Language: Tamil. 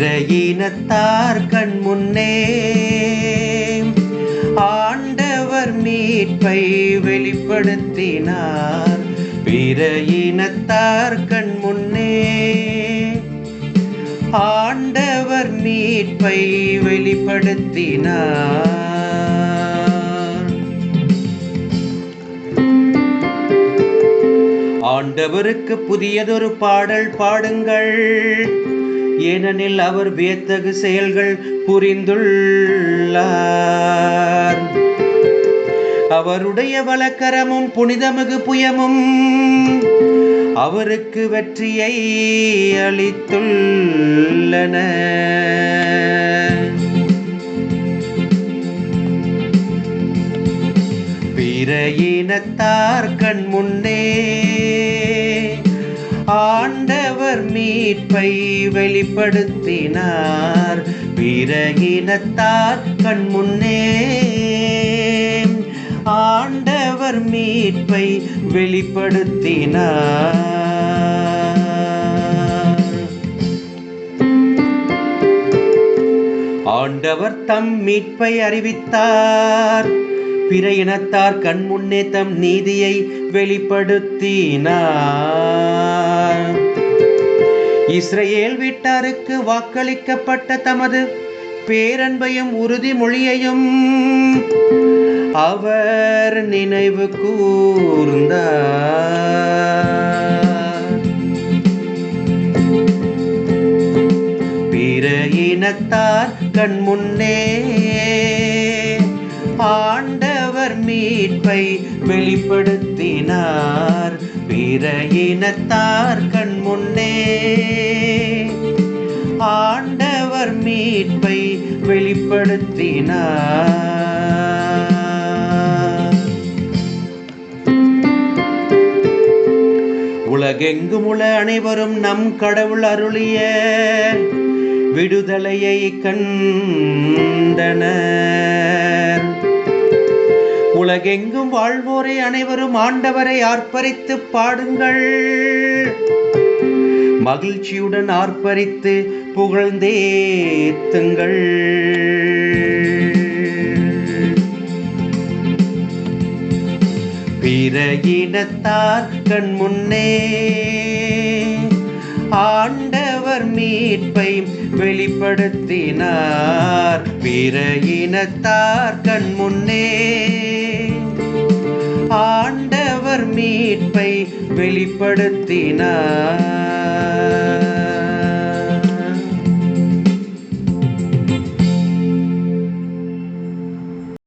பிற இனத்தார் கண் முன்னே ஆண்டவர் மீட்பை வெளிப்படுத்தினார். பிற இனத்தார் கண் முன்னே ஆண்டவர் மீட்பை வெளிப்படுத்தினார். ஆண்டவருக்கு புதியதொரு பாடல் பாடுங்கள். ஏனெனில் அவர் வியத்தகு செயல்கள் புரிந்துள்ளார். அவருடைய வலக்கரமும் புனிதமிகு புயமும் அவருக்கு வெற்றியை அளித்துள்ளன. பிற இனத்தார் கண் முன்னே ஆண்டவர் மீட்பை வெளிப்படுத்தினார். பிறகினத்தார் கண் முன்னே ஆண்டவர் மீட்பை வெளிப்படுத்தினார். ஆண்டவர் தம் மீட்பை அறிவித்தார். பிற இனத்தார் கண் முன்னே தம் நீதியை வெளிப்படுத்தினார். இஸ்ரேல் வீட்டாருக்கு வாக்களிக்கப்பட்ட தமது பேரன்பையும் உறுதிமொழியையும் அவர் நினைவு கூர்ந்தார். பிற இனத்தார் கண் முன்னே ஆண்டவர் மீட்பை வெளிப்படுத்தினார். பிற இனத்தார் கண் முன்னே ஆண்டவர் மீட்பை வெளிப்படுத்தினார். உலகெங்கும் உள்ள அனைவரும் நம் கடவுள் அருளிய விடுதலையை கண்டனர். உலகெங்கும் வாழ்வோரை அனைவரும் ஆண்டவரை ஆர்ப்பரித்து பாடுங்கள். மகிழ்ச்சியுடன் ஆர்ப்பரித்து புகழ்ந்தேத்துங்கள் பிற இனத்தார் கண் முன்னே ஆண்டவர் மீட்பை வெளிப்படுத்தினார். பிற இனத்தார் கண் முன்னே ஆண்டவர் மீட்பை வெளிப்படுத்தினார்.